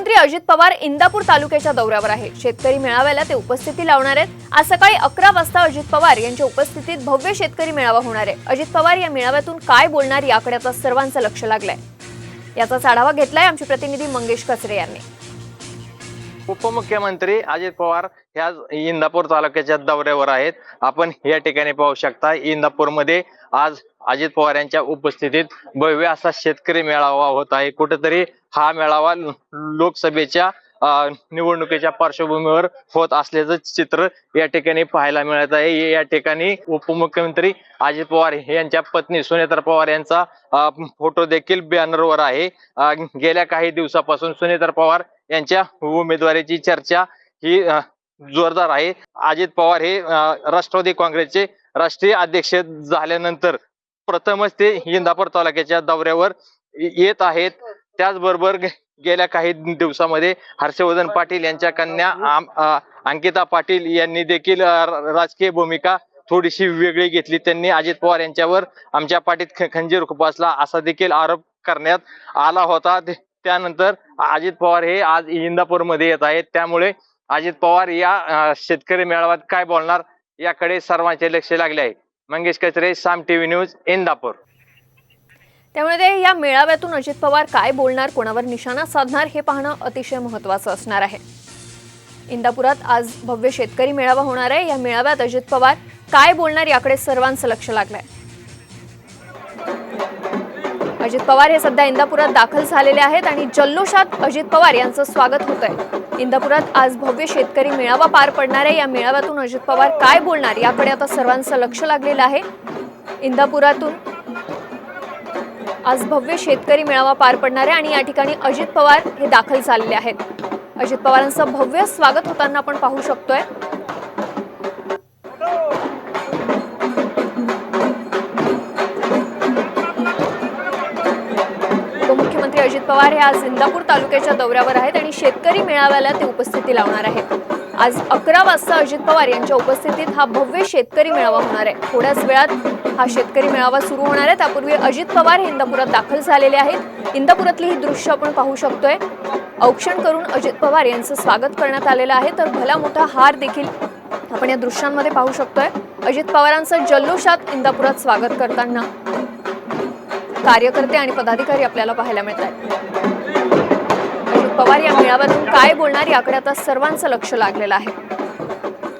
उपमुख्यमंत्री अजित पवार इंदापूर तालुक्याच्या दौऱ्यावर आहेत. शेतकरी मेळाव्याला ते उपस्थिती लावणार आहेत. आज सकाळी अकरा वाजता अजित पवार यांच्या उपस्थितीत भव्य शेतकरी मेळावा होणार आहे. अजित पवार या मेळाव्यातून काय बोलणार याकडे आता सर्वांचं लक्ष लागलंय. याचाच आढावा घेतलाय आमचे प्रतिनिधी मंगेश कचरे यांनी. उपमुख्यमंत्री अजित पवार ह्या इंदापूर तालुक्याच्या दौऱ्यावर आहेत. आपण या ठिकाणी पाहू शकता इंदापूरमध्ये आज अजित पवार यांच्या उपस्थितीत भव्य असा शेतकरी मेळावा होत आहे. कुठेतरी हा मेळावा लोकसभेच्या निवडणुकीच्या पार्श्वभूमीवर होत असल्याचं चित्र या ठिकाणी पाहायला मिळत आहे. या ठिकाणी उपमुख्यमंत्री अजित पवार यांच्या पत्नी सुनेत्रा पवार यांचा फोटो देखील बॅनरवर आहे. गेल्या काही दिवसापासून सुनेत्रा पवार यांच्या उमेदवारीची चर्चा ही जोरदार आहे. अजित पवार हे राष्ट्रवादी काँग्रेसचे राष्ट्रीय अध्यक्ष झाल्यानंतर प्रथमच ते इंदापूर तालुक्याच्या दौऱ्यावर येत आहेत. त्याचबरोबर गे- गेल्या काही दिवसामध्ये हर्षवर्धन पाटील यांच्या कन्या आम- अंकिता पाटील यांनी देखील राजकीय भूमिका थोडीशी वेगळी घेतली. त्यांनी अजित पवार यांच्यावर आमच्या पाठीत ख- खंजीर खुपासला असा देखील आरोप करण्यात आला होता. त्यानंतर अजित पवार हे आज इंदापूरमध्ये येत आहेत. त्यामुळे अजित पवार या शेतकरी मेळाव्यात काय बोलणार याकडे सर्वांचे लक्ष लागले आहे. मंगेश कचरे साम टीव्ही न्यूज इंदापूर. त्यामुळे ते या मेळाव्यातून अजित पवार काय बोलणार कोणावर निशाणा साधणार हे पाहणं अतिशय महत्वाचं असणार आहे. इंदापुरात आज भव्य शेतकरी मेळावा होणार आहे. या मेळाव्यात अजित पवार काय बोलणार याकडे सर्वांचं लक्ष लागलंय. अजित पवार हे सध्या इंदापुरात दाखल झालेले आहेत आणि जल्लोषात अजित पवार यांचं स्वागत होत आहे इंदापुरात आज भव्य शेतकरी मेळावा पार पडणार आहे. या मेळाव्यातून अजित पवार काय बोलणार याकडे आता सर्वांचं लक्ष लागलेलं आहे. इंदापुरातून आज भव्य शेतकरी मेळावा पार पडणार आहे आणि या ठिकाणी अजित पवार हे दाखल झालेले आहेत. अजित पवारांचं भव्य स्वागत होताना आपण पाहू शकतोय. उपमुख्यमंत्री अजित पवार हे आज इंदापूर तालुक्याच्या दौऱ्यावर आहेत आणि शेतकरी मेळाव्याला ते उपस्थिती लावणार आहेत. आज अकरा वाजता अजित पवार यांच्या उपस्थितीत हा भव्य शेतकरी मेळावा होणार आहे. थोड्याच वेळात हा शेतकरी मेळावा सुरू होणार आहे. त्यापूर्वी अजित पवार हे इंदापुरात दाखल झालेले आहेत. इंदापुरातली ही दृश्य आपण पाहू शकतोय. औक्षण करून अजित पवार यांचं स्वागत करण्यात आलेलं आहे. तर भला मोठा हार देखील आपण या दृश्यांमध्ये पाहू शकतोय. अजित पवारांचं जल्लोषात इंदापुरात स्वागत करताना. कार्यकर्ते आणि पदाधिकारी आपल्याला पाहायला मिळत आहेत. पवार या मेळाव्यातून काय बोलणार याकडे आता सर्वांचं लक्ष लागलेलं आहे.